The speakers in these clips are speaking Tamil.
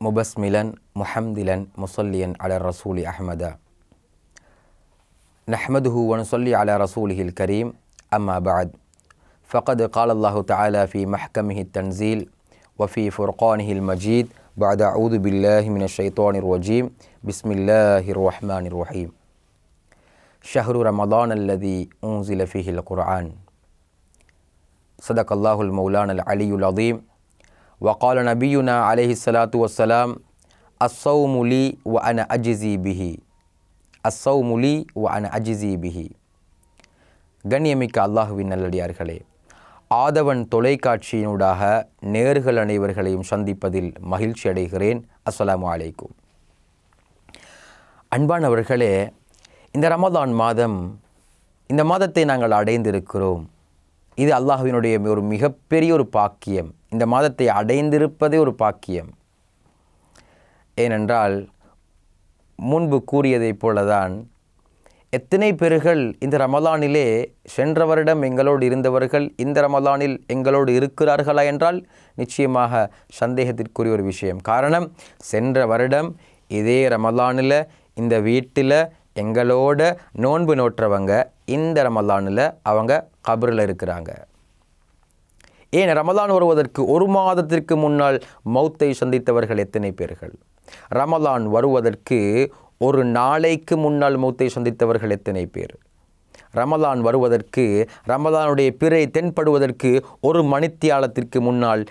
مبسملا محمدلا مصليا على الرسول أحمد. نحمده ونصلي على رسوله الكريم أما بعد. فقد قال الله تعالى في محكمه التنزيل وفي فرقانه المجيد بعد أعوذ بالله من الشيطان الرجيم. بسم الله الرحمن الرحيم. شهر رمضان الذي أنزل فيه القرآن. صدق الله المولانا العلي العظيم. வகால நபியுனா அலஹி சலாத்து வசலாம் அசௌமுலி வ அன அஜிசி பிஹி அசௌமுலி வ அன அஜிசி பிஹி கண்ணியமிக்க அல்லாஹுவின் நல்லடியார்களே ஆதவன் தொலைக்காட்சியினூடாக நேர்கள் அனைவர்களையும் சந்திப்பதில் மகிழ்ச்சி அடைகிறேன். அஸ்லாம் அலைக்கும். அன்பானவர்களே இந்த ரமதான் மாதம் இந்த மாதத்தை நாங்கள் அடைந்திருக்கிறோம். இது அல்லாஹுவினுடைய ஒரு மிகப்பெரிய ஒரு பாக்கியம். இந்த மாதத்தை அடைந்திருப்பதே ஒரு பாக்கியம். ஏனென்றால் முன்பு கூறியதைப் போலதான் எத்தனை பேர்கள் இந்த ரமலானிலே சென்ற வருடம் எங்களோடு இருந்தவர்கள் இந்த ரமலானில் எங்களோடு இருக்கிறார்களா என்றால் நிச்சயமாக சந்தேகத்திற்குரிய ஒரு விஷயம். காரணம் சென்ற வருடம் இதே ரமலானில் இந்த வீட்டில் எங்களோட நோன்பு நோற்றவங்க இந்த ரமலானில் அவங்க கபரில் இருக்கிறாங்க. ஏன் ரமலான் வருவதற்கு ஒரு மாதத்திற்கு முன்னால் மௌத்தை சந்தித்தவர்கள் எத்தனை பேர்கள்? ரமலான் வருவதற்கு ஒரு நாளைக்கு முன்னால் மௌத்தை சந்தித்தவர்கள் எத்தனை பேர்? ரமலான் வருவதற்கு ரமலானுடைய பிறை தென்படுவதற்கு ஒரு மணித்தியாலத்திற்கு முன்னால்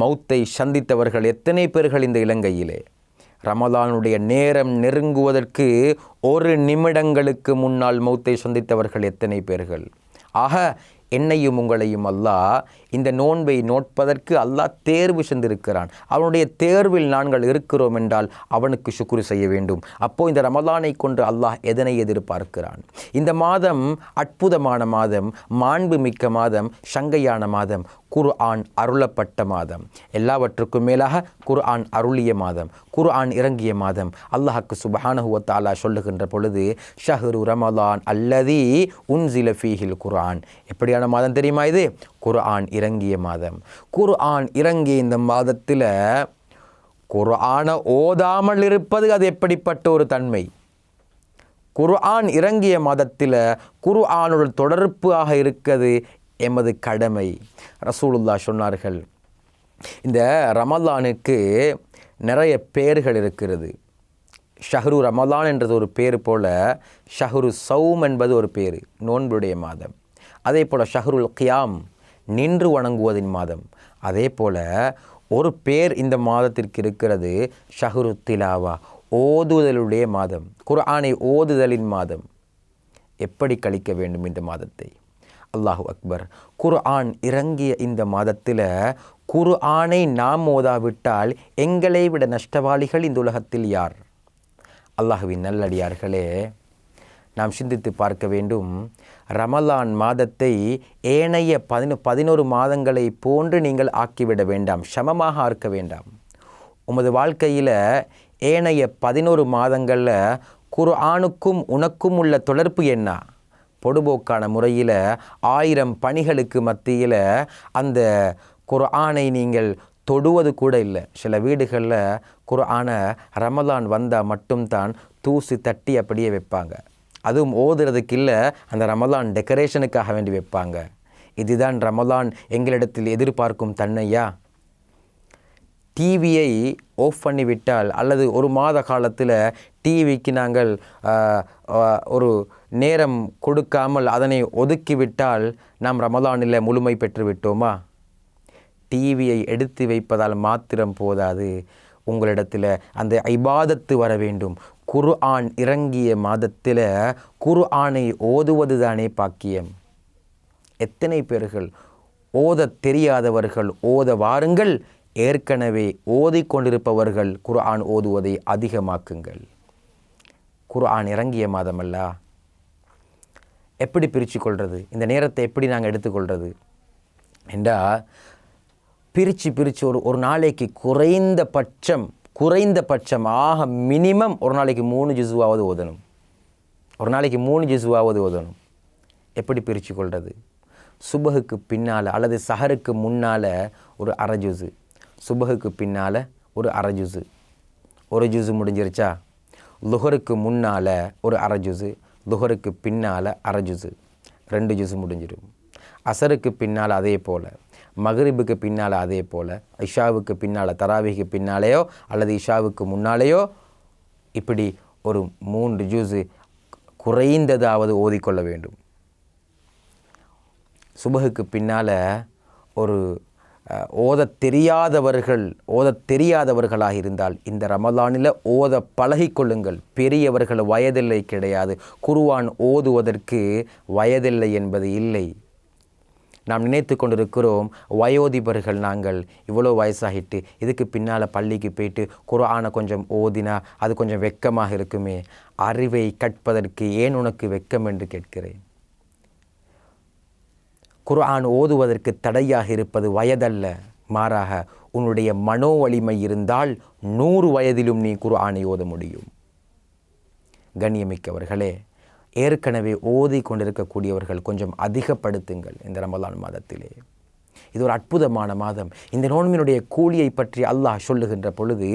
மௌத்தை சந்தித்தவர்கள் எத்தனை பேர்கள் இந்த இலங்கையிலே? ரமலானுடைய நேரம் நெருங்குவதற்கு ஒரு நிமிடங்களுக்கு முன்னால் மௌத்தை சந்தித்தவர்கள் எத்தனை பேர்கள்? ஆக என்னையும் உங்களையும் அல்லாஹ் இந்த நோன்பை நோட்பதற்கு அல்லாஹ் தேர்வு சென்றிருக்கிறான் அவனுடைய தேர்வில் நாங்கள் இருக்கிறோம் என்றால் அவனுக்கு சுக்குரு செய்ய வேண்டும். அப்போ இந்த ரமலானை கொண்டு அல்லாஹ் எதனை எதிர்பார்க்கிறான்? இந்த மாதம் அற்புதமான மாதம் மாண்பு மிக்க மாதம் சங்கையான மாதம். குர் ஆன் அருளப்பட்ட மாதம். எல்லாவற்றுக்கும் மேலாக குர் ஆன் அருளிய மாதம் குர் ஆன் இறங்கிய மாதம் அல்லாஹுக்கு சுபஹானஹுவத்தாலா சொல்லுகின்ற பொழுது ஷஹரு ரமலான் அல்லதி உன்சில ஃபீஹில் குர்ஆன். எப்படியான மாதம் தெரியுமா இது? குர்ஆன் இறங்கிய மாதம். குர்ஆன் இறங்கிய இந்த மாதத்தில் குர்ஆனை ஓதாமல் இருப்பது அது எப்படிப்பட்ட ஒரு தன்மை? குர்ஆன் இறங்கிய மாதத்தில் குர்ஆனோட தொடர்பாக இருக்கிறது எமது கடமை. ரசூலுல்லா சொன்னார்கள் இந்த ரமலானுக்கு நிறைய பேர்கள் இருக்கிறது. ஷஹ்ரு ரமலான் என்றது ஒரு பேர் போல் ஷஹ்ரு சௌம் என்பது ஒரு பேர் நோன்புடைய மாதம். அதே போல் ஷஹ்ருல் கியாம் நின்று வணங்குவதின் மாதம். அதே போல் ஒரு பேர் இந்த மாதத்திற்கு இருக்கிறது ஷஹ்ரு திலாவா ஓதுதலுடைய மாதம். குர்ஆனை ஓதுதலின் மாதம். எப்படி கழிக்க வேண்டும் இந்த மாதத்தை? அல்லாஹு அக்பர். குர்ஆன் இறங்கிய இந்த மாதத்தில் குர்ஆனை நாம் ஓதாவிட்டால் எங்களை விட நஷ்டவாளிகள் இந்த உலகத்தில் யார்? அல்லாஹுவின் நல்லடியார்களே நாம் சிந்தித்து பார்க்க வேண்டும். ரமலான் மாதத்தை ஏனைய பதினோ பதினோரு மாதங்களை போன்று நீங்கள் ஆக்கிவிட வேண்டாம் சமமாக ஆக்க வேண்டாம். உமது வாழ்க்கையில் ஏனைய பதினோரு மாதங்களில் குர்ஆனுக்கும் உனக்கும் உள்ள தொடர்பு என்ன? பொடுபோக்கான முறையில் ஆயிரம் பணிகளுக்கு மத்தியில் அந்த குர்ஆனை நீங்கள் தொடுவது கூட இல்லை. சில வீடுகளில் குர்ஆனை ரமலான் வந்தால் மட்டும்தான் தூசி தட்டி அப்படியே வைப்பாங்க. அதுவும் ஓதுறதுக்கு இல்லை அந்த ரமலான் டெக்கரேஷனுக்காக வேண்டி வைப்பாங்க. இதுதான் ரமலான் எங்களிடத்தில் எதிர்பார்க்கும் தன்னையா டிவியை ஆஃப் பண்ணிவிட்டால் அல்லது ஒரு மாத காலத்தில் டிவிக்கு நாங்கள் ஒரு நேரம் கொடுக்காமல் அதனை ஒதுக்கிவிட்டால் நாம் ரமலானில் முழுமை பெற்றுவிட்டோமா டிவியை எடுத்து வைப்பதால் மாத்திரம் போதாது. உங்களிடத்தில் அந்த ஐபாதத்து வர வேண்டும். குரு ஆண் இறங்கிய மாதத்தில் குரு ஆணை ஓதுவது தானே பாக்கியம். எத்தனை பேர்கள் ஓத தெரியாதவர்கள் ஓத வாருங்கள். ஏற்கனவே ஓதிக்கொண்டிருப்பவர்கள் குர்ஆன் ஓதுவதை அதிகமாக்குங்கள். குர்ஆன் இறங்கிய மாதமல்ல. எப்படி பிரித்து கொள்வது இந்த நேரத்தை எப்படி நாங்கள் எடுத்துக்கொள்வது என்றால் பிரித்து பிரித்து ஒரு ஒரு நாளைக்கு குறைந்த பட்சம் குறைந்த பட்சம் ஆக மினிமம் ஒரு நாளைக்கு மூணு ஜிசுவாவது ஓதணும். ஒரு நாளைக்கு மூணு ஜிசுவாவது ஓதணும். எப்படி பிரித்து கொள்வது சுபகுக்கு பின்னால் அல்லது சஹருக்கு முன்னால் ஒரு அரை ஜுஸு. சுபகுக்கு பின்னால் ஒரு அரை ஜூஸு. ஒரு ஜூஸு முடிஞ்சிருச்சா? லுஹருக்கு முன்னால் ஒரு அரை ஜூஸு லுஹருக்கு பின்னால் அரை ஜூஸு. ரெண்டு ஜூஸு முடிஞ்சிடும். அசருக்கு பின்னால் அதே போல் மகரிபுக்கு பின்னால் அதே போல் இஷாவுக்கு பின்னால் தராவிக்கு பின்னாலேயோ அல்லது இஷாவுக்கு முன்னாலேயோ இப்படி ஒரு மூன்று ஜூஸு குறைந்ததாவது ஓதிக்கொள்ள வேண்டும். சுபகுக்கு பின்னால் ஒரு ஓதத் தெரியாதவர்கள் ஓதத் தெரியாதவர்களாக இருந்தால் இந்த ரமலானில் ஓத பழகிக்கொள்ளுங்கள் பெரியவர்கள் வயதில்லை கிடையாது. குருவான் ஓதுவதற்கு வயதில்லை என்பது இல்லை. நாம் நினைத்து கொண்டிருக்கிறோம் வயோதிபர்கள் நாங்கள் இவ்வளோ வயசாகிட்டு இதுக்கு பின்னால் பள்ளிக்கு போயிட்டு குரானை கொஞ்சம் ஓதினா அது கொஞ்சம் வெக்கமாக இருக்குமே. அறிவை கற்பதற்கு ஏன் உனக்கு வெக்கம் என்று கேட்கிறேன்? குர்ஆன் ஓதுவதற்கு தடையாக இருப்பது வயதல்ல. மாறாக உன்னுடைய மனோ வலிமை இருந்தால் நூறு வயதிலும் நீ குர்ஆனை ஓத முடியும். கண்ணியமிக்கவர்களே ஏற்கனவே ஓதி கொண்டிருக்கக்கூடியவர்கள் கொஞ்சம் அதிகப்படுத்துங்கள் இந்த ரமலான் மாதத்திலே. இது ஒரு அற்புதமான மாதம். இந்த நோன்பினுடைய கூலியை பற்றி அல்லாஹ் சொல்லுகின்ற பொழுது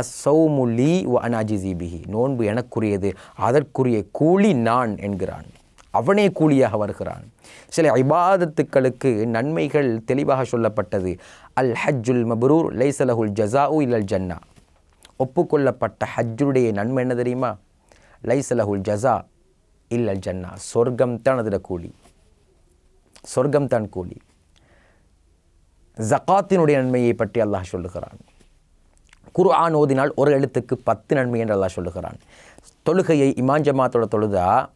அசௌமுலி வ அனாஜிசிபிஹி நோன்பு எனக்குரியது அதற்குரிய கூலி நான் என்கிறான். அவனே கூலியாக வருகிறான். சில இபாதத்துக்களுக்கு நன்மைகள் தெளிவாக சொல்லப்பட்டது. அல் ஹஜ்ஜுல் மபுரூர் லைசலஹுல் ஜஸாஉ இல்லல் ஜன்னா. ஒப்புக்கொள்ளப்பட்ட ஹஜ்ஜுடைய நன்மை என்ன தெரியுமா? லைசலஹுல் ஜஸா இல்லல் ஜன்னா. சொர்க்கம் தான் அதில் கூலி. சொர்க்கம் தான் கூலி. ஜக்காத்தினுடைய நன்மையை பற்றி அல்லாஹ் சொல்லுகிறான். குர்ஆன் ஓதினால் ஒரு எழுத்துக்கு பத்து நன்மை என்று அல்லாஹ் சொல்லுகிறான். தொழுகையை இமாஞ்சமாத்தோட தொழுதா?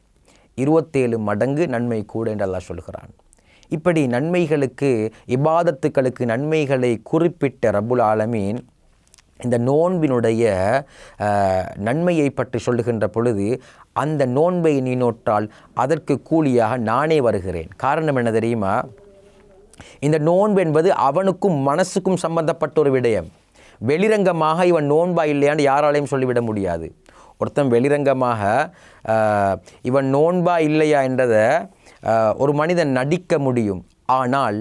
இருபத்தேழு மடங்கு நன்மை கூட என்று அல்லாஹ் சொல்லுகிறான். இப்படி நன்மைகளுக்கு இபாதத்துக்களுக்கு நன்மைகளை குறிப்பிட்ட ரபுல் ஆலமீன் இந்த நோன்பினுடைய நன்மையை பற்றி சொல்லுகின்ற பொழுது அந்த நோன்பை நீ நோற்றால் அதற்கு கூலியாக நானே வருகிறேன். காரணம் என்ன தெரியுமா? இந்த நோன்பு என்பது அவனுக்கும் மனசுக்கும் சம்பந்தப்பட்ட ஒரு விடயம். வெளிரங்கமாக இவன் நோன்பா இல்லையான்னு யாராலையும் சொல்லிவிட முடியாது. ஒருத்தன் வெளிரங்கமாக இவன் நோன்பா இல்லையா என்றதை ஒரு மனிதன் நடிக்க முடியும். ஆனால்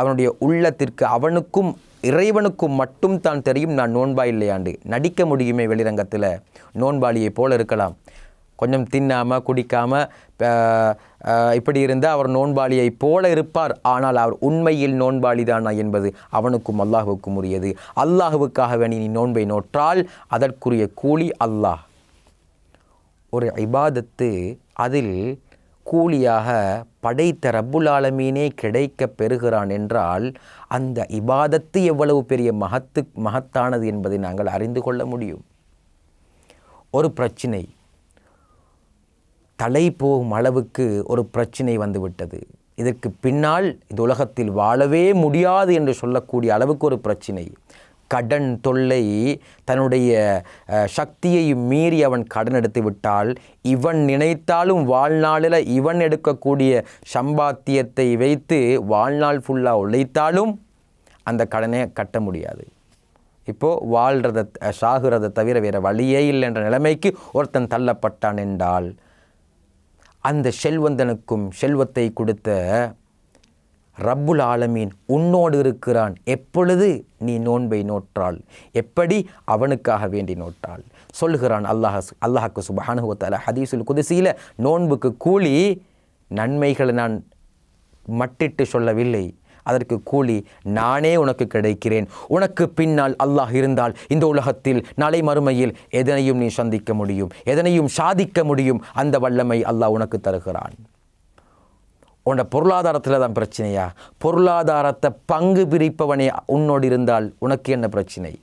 அவனுடைய உள்ளத்திற்கு அவனுக்கும் இறைவனுக்கும் மட்டும் தான் தெரியும் நான் நோன்பா இல்லையாண்டு. நடிக்க முடியுமே வெளிரங்கத்தில். நோன்பாளியை போல இருக்கலாம். கொஞ்சம் தின்னாமல் குடிக்காமல் இப்படி இருந்தால் அவர் நோன்பாளியை போல இருப்பார். ஆனால் அவர் உண்மையில் நோன்பாளி தானா என்பது அவனுக்கும் அல்லாஹுக்கும் உரியது. அல்லாஹுவுக்காக வேண்டி நீ நோன்பை நோற்றால் அதற்குரிய கூலி அல்லாஹ். ஒரு இபாதத்து அதில் கூலியாக படைத்த ரப்புல் ஆலமீனே கிடைக்க பெறுகிறான் என்றால் அந்த இபாதத்து எவ்வளவு பெரிய மகத்து மகத்தானது என்பதை நாங்கள் அறிந்து கொள்ள முடியும். ஒரு பிரச்சினை. தலை போகும் அளவுக்கு ஒரு பிரச்சினை வந்துவிட்டது. இதற்கு பின்னால் இந்த உலகத்தில் வாழவே முடியாது என்று சொல்லக்கூடிய அளவுக்கு ஒரு பிரச்சினை. கடன் தொல்லை தன்னுடைய சக்தியை மீறி அவன் கடன் எடுத்து விட்டால் இவன் நினைத்தாலும் வாழ்நாளில் இவன் எடுக்கக்கூடிய சம்பாத்தியத்தை வைத்து வாழ்நாள் ஃபுல்லாக உழைத்தாலும் அந்த கடனை கட்ட முடியாது. இப்போது வாழ்கிறத சாகிறத தவிர வேறு வழியே இல்லை என்ற நிலைமைக்கு ஒருத்தன் தள்ளப்பட்டான் என்றால் அந்த செல்வந்தனுக்கும் செல்வத்தை கொடுத்த ரப்புல் ஆலமீன் உன்னோடு இருக்கிறான். எப்பொழுது நீ நோன்பை நோற்றாள் எப்படி அவனுக்காக வேண்டி நோற்றாள் சொல்லுகிறான் அல்லாஹ் அல்லாஹுக்கு சுபஹானுவத்தால ஹதீசுல் குதிசியில் நோன்புக்கு கூலி நன்மைகளை நான் மட்டிட்டு சொல்லவில்லை. அதற்கு கூலி நானே உனக்கு கிடைக்கிறேன். உனக்கு பின்னால் அல்லாஹ் இருந்தால் இந்த உலகத்தில் நாளை மறுமையில் எதனையும் நீ சந்திக்க முடியும். எதனையும் சாதிக்க முடியும். அந்த வல்லமை அல்லாஹ் உனக்கு தருகிறான். உன்னோட பொருளாதாரத்தில் தான் பிரச்சனையா? பொருளாதாரத்தை பங்கு பிரிப்பவனே உன்னோடு இருந்தால் உனக்கு என்ன பிரச்சனை?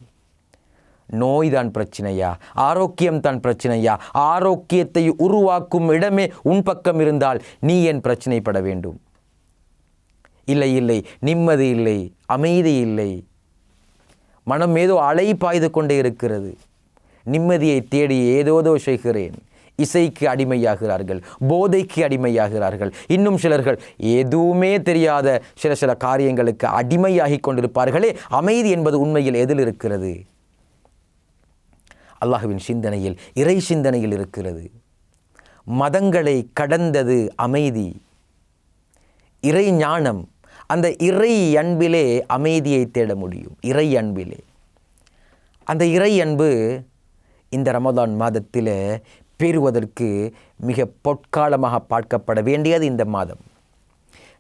நோய் தான் பிரச்சனையா? ஆரோக்கியம் தான் பிரச்சனையா? ஆரோக்கியத்தை உருவாக்கும் இடமே உன் பக்கம் இருந்தால் நீ ஏன் பிரச்சனைப்பட வேண்டும்? இல்லை இல்லை. நிம்மதி இல்லை. அமைதி இல்லை. மனம் ஏதோ அலை பாய்ந்து கொண்டே இருக்கிறது. நிம்மதியை தேடி ஏதோதோ செய்கிறேன். இசைக்கு அடிமையாகிறார்கள் போதைக்கு அடிமையாகிறார்கள். இன்னும் சிலர்கள் எதுவுமே தெரியாத சில சில காரியங்களுக்கு அடிமையாகி கொண்டிருப்பார்களே. அமைதி என்பது உண்மையில் எதில் இருக்கிறது? அல்லாஹுவின் சிந்தனையில் இறை சிந்தனையில் இருக்கிறது. மதங்களை கடந்தது அமைதி. இறை ஞானம் அந்த இறை அன்பிலே அமைதியை தேட முடியும். இறை அன்பிலே. அந்த இறை அன்பு இந்த ரமதான் மாதத்தில் பெறுவதற்கு மிக பொற்காலமாக பார்க்கப்பட வேண்டியது இந்த மாதம்.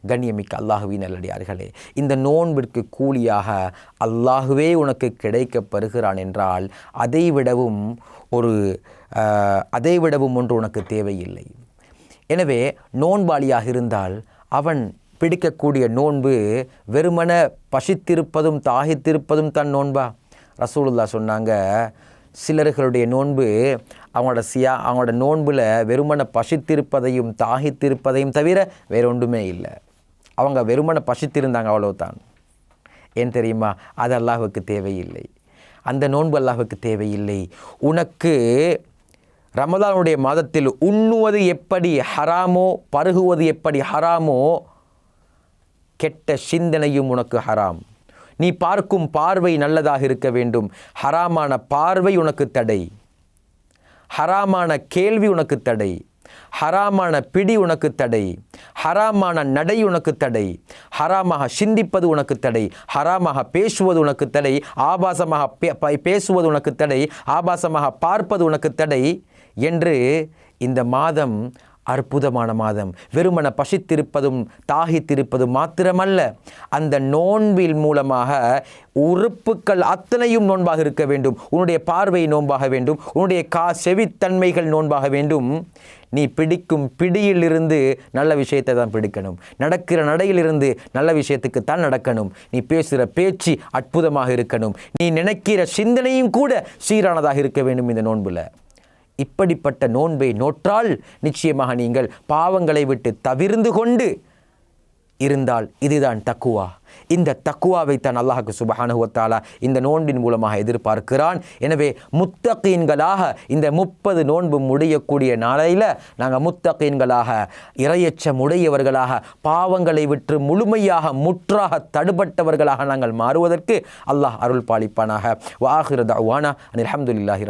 கண்ணியமிக்க அல்லாஹுவின் நல்லடியார்களே இந்த நோன்பிற்கு கூலியாக அல்லாஹுவே உனக்கு கிடைக்கப்படுகிறான் என்றால் அதை விடவும் ஒரு அதைவிடவும் அதை விடவும் ஒன்று உனக்கு தேவையில்லை. எனவே நோன்பாளியாக இருந்தால் அவன் பிடிக்கக்கூடிய நோன்பு வெறுமன பசித்திருப்பதும் தாகித்திருப்பதும் தன் நோன்பா? ரசூலுல்லா சொன்னாங்க சிலர்களுடைய நோன்பு அவங்களோட சியா அவங்களோட நோன்பில் வெறுமனை பசித்திருப்பதையும் தாகித்திருப்பதையும் தவிர வேற ஒன்றுமே இல்லை. அவங்க வெறுமனை பசித்திருந்தாங்க அவ்வளோதான் ஏன் தெரியுமா? அது அல்லாஹுக்கு தேவையில்லை. அந்த நோன்பு அல்லாஹுக்கு தேவையில்லை. உனக்கு ரமதானுடைய மாதத்தில் உண்ணுவது எப்படி ஹராமோ பருகுவது எப்படி ஹராமோ கெட்ட சிந்தனையும் உனக்கு ஹராம். நீ பார்க்கும் பார்வை நல்லதாக இருக்க வேண்டும். ஹராமான பார்வை உனக்கு தடை. ஹராமான கேள்வி உனக்கு தடை. ஹராமான பிடி உனக்கு தடை. ஹராமான நடை உனக்கு தடை. ஹராமாக சிந்திப்பது உனக்கு தடை. ஹராமாக பேசுவது உனக்கு தடை. ஆபாசமாக பே- பேசுவது உனக்கு தடை. ஆபாசமாக பார்ப்பது உனக்கு தடை. என்று இந்த மாதம் அற்புதமான மாதம். வெறுமன பசித்திருப்பதும் தாகித்திருப்பதும் மாத்திரமல்ல அந்த நோன்பில் மூலமாக உறுப்புக்கள் அத்தனையும் நோன்பாக இருக்க வேண்டும். உன்னுடைய பார்வை நோன்பாக வேண்டும். உன்னுடைய கா செவித்தன்மைகள் நோன்பாக வேண்டும். நீ பிடிக்கும் பிடியிலிருந்து நல்ல விஷயத்தை தான் பிடிக்கணும். நடக்கிற நடையிலிருந்து நல்ல விஷயத்துக்கு தான் நடக்கணும். நீ பேசுகிற பேச்சு அற்புதமாக இருக்கணும். நீ நினைக்கிற சிந்தனையும் கூட சீரானதாக இருக்க வேண்டும் இந்த நோன்புல. இப்படிப்பட்ட நோன்பை நோற்றால் நிச்சயமாக நீங்கள் பாவங்களை விட்டு தவிர்ந்து கொண்டு இருந்தால் இதுதான் தக்குவா. இந்த தக்குவாவை தான் அல்லாஹுக்கு சுபஹானஹு இந்த நோன்பின் மூலமாக எதிர்பார்க்கிறான். எனவே முத்தகீன்களாக இந்த முப்பது நோன்பு முடியக்கூடிய நாளையில் நாங்கள் முத்தகீன்களாக இரையச்சம் உடையவர்களாக பாவங்களை விற்று முழுமையாக முற்றாக தடுபட்டவர்களாக நாங்கள் மாறுவதற்கு அல்லாஹ் அருள் பாலிப்பானாக. வாஹிர தஅவானா அனில் ஹம்துலில்லாஹி